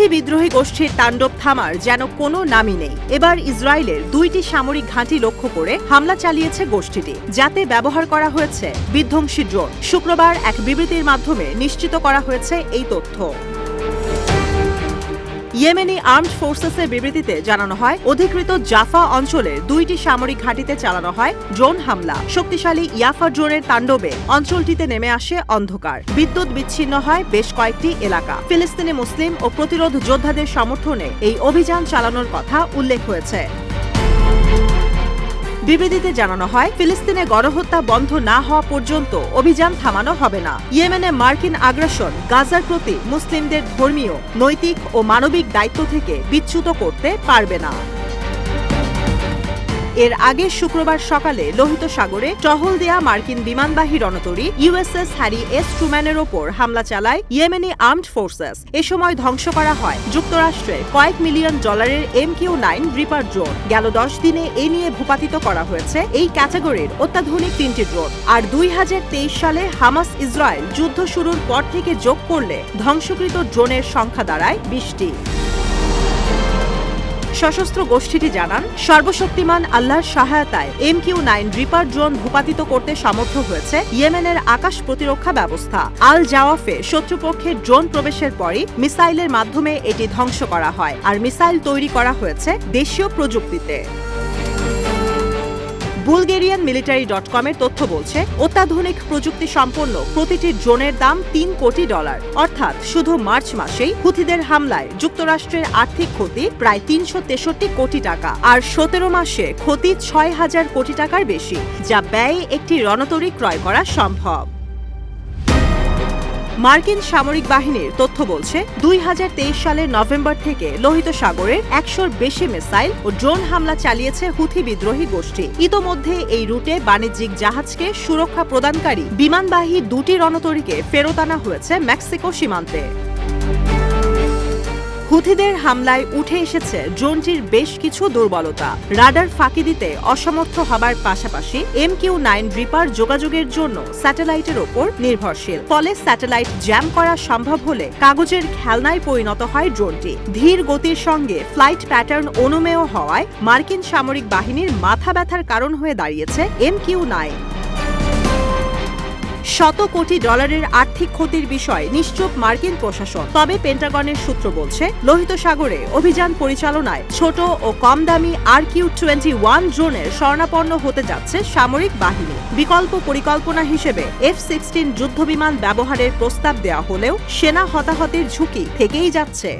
Houthi বিদ্রোহী গোষ্ঠীর তাণ্ডব থামার যেন কোনো নামই নেই। এবার ইসরায়েলের দুইটি সামরিক ঘাঁটি লক্ষ্য করে হামলা চালিয়েছে গোষ্ঠীটি, যাতে ব্যবহার করা হয়েছে বিধ্বংসী ড্রোন। শুক্রবার এক বিবৃতির মাধ্যমে নিশ্চিত করা হয়েছে এই তথ্য। ইয়েমেনি আর্মড ফোর্সেসের বিবৃতিতে জানানো হয়, অধিকৃত জাফা অঞ্চলে দুইটি সামরিক ঘাঁটিতে চালানো হয় ড্রোন হামলা। শক্তিশালী ইয়াফা ড্রোনের তাণ্ডবে অঞ্চলটিতে নেমে আসে অন্ধকার। বিদ্যুৎ বিচ্ছিন্ন হয় বেশ কয়েকটি এলাকা। ফিলিস্তিনি মুসলিম ও প্রতিরোধ যোদ্ধাদের সমর্থনে এই অভিযান চালানোর কথা উল্লেখ হয়েছে। বিবৃতিতে জানানো হয়, ফিলিস্তিনে গণহত্যা বন্ধ না হওয়া পর্যন্ত অভিযান থামানো হবে না। ইয়েমেনে মার্কিন আগ্রাসন, গাজার প্রতি মুসলিমদের ধর্মীয়, নৈতিক ও মানবিক দায়িত্ব থেকে বিচ্যুত করতে পারবে না। এর আগে শুক্রবার সকালে লোহিত সাগরে টহল দেয়া মার্কিন বিমানবাহী রণতরী ইউএসএস হ্যারি এস ট্রুম্যানের ওপর হামলা চালায় ইয়েমেনি আর্মড ফোর্সেস। এ সময় ধ্বংস করা হয় যুক্তরাষ্ট্রের কয়েক মিলিয়ন ডলারের M Q nine Reaper drone. গেল দশ দিনে এ নিয়ে ভূপাতিত করা হয়েছে এই ক্যাটাগরির অত্যাধুনিক তিনটি ড্রোন। আর দুই হাজার তেইশ সালে হামাস ইসরায়েল যুদ্ধ শুরুর পর থেকে যোগ করলে ধ্বংসকৃত ড্রোনের সংখ্যা দাঁড়ায় বিশটি। সশস্ত্র গোষ্ঠীটি জানান, সর্বশক্তিমান আল্লাহর সহায়তায় M Q nine Reaper drone ভূপাতিত করতে সমর্থ হয়েছে ইয়েমেনের আকাশ প্রতিরক্ষা ব্যবস্থা। আল জাওয়াফে শত্রুপক্ষের ড্রোন প্রবেশের পরই মিসাইলের মাধ্যমে এটি ধ্বংস করা হয়, আর মিসাইল তৈরি করা হয়েছে দেশীয় প্রযুক্তিতে। বুলগেরিয়ান মিলিটারি ডট কমের তথ্য বলছে, অত্যাধুনিক প্রযুক্তি সম্পন্ন প্রতিটি ড্রোনের দাম তিন কোটি ডলার। অর্থাৎ শুধু মার্চ মাসেই হুথিদের হামলায় যুক্তরাষ্ট্রের আর্থিক ক্ষতি প্রায় তিনশো তেষট্টি কোটি টাকা আর সতেরো মাসে ক্ষতি ছয় হাজার কোটি টাকার বেশি, যা ব্যয়ে একটি রণতরী ক্রয় করা সম্ভব। মার্কিন সামরিক বাহিনীর তথ্য বলছে, দুই হাজার তেইশ সালের নভেম্বর থেকে লোহিত সাগরের একশোর বেশি মিসাইল ও ড্রোন হামলা চালিয়েছে হুথি বিদ্রোহী গোষ্ঠী। ইতোমধ্যে এই রুটে বাণিজ্যিক জাহাজকে সুরক্ষা প্রদানকারী বিমানবাহী দুটি রণতরীকে ফেরত আনা হয়েছে মেক্সিকো সীমান্তে। হুথিদের হামলায় উঠে এসেছে ড্রোনটির বেশ কিছু দুর্বলতা। রাডার ফাঁকি দিতে অসমর্থ হবার পাশাপাশি এম কিউ নাইন রিপার যোগাযোগের জন্য স্যাটেলাইটের ওপর নির্ভরশীল। ফলে স্যাটেলাইট জ্যাম করা সম্ভব হলে কাগজের খেলনায় পরিণত হয় ড্রোনটি। ধীর গতির সঙ্গে ফ্লাইট প্যাটার্ন অনুমেয় হওয়ায় মার্কিন সামরিক বাহিনীর মাথা ব্যথার কারণ হয়ে দাঁড়িয়েছে এম কিউ নাইন। শত কোটি ডলারের আর্থিক ক্ষতির বিষয় নিশ্চুপ মার্কিন প্রশাসন। তবে পেন্টাগনের সূত্র বলছে, লোহিত সাগরে অভিযান পরিচালনায় ছোট ও কম দামি আর কিউ টোয়েন্টি ওয়ান ড্রোনের স্বর্ণাপন্ন হতে যাচ্ছে সামরিক বাহিনী। বিকল্প পরিকল্পনা হিসেবে এফ সিক্সটিন যুদ্ধবিমান ব্যবহারের প্রস্তাব দেওয়া হলেও সেনা হতাহতের ঝুঁকি থেকেই যাচ্ছে।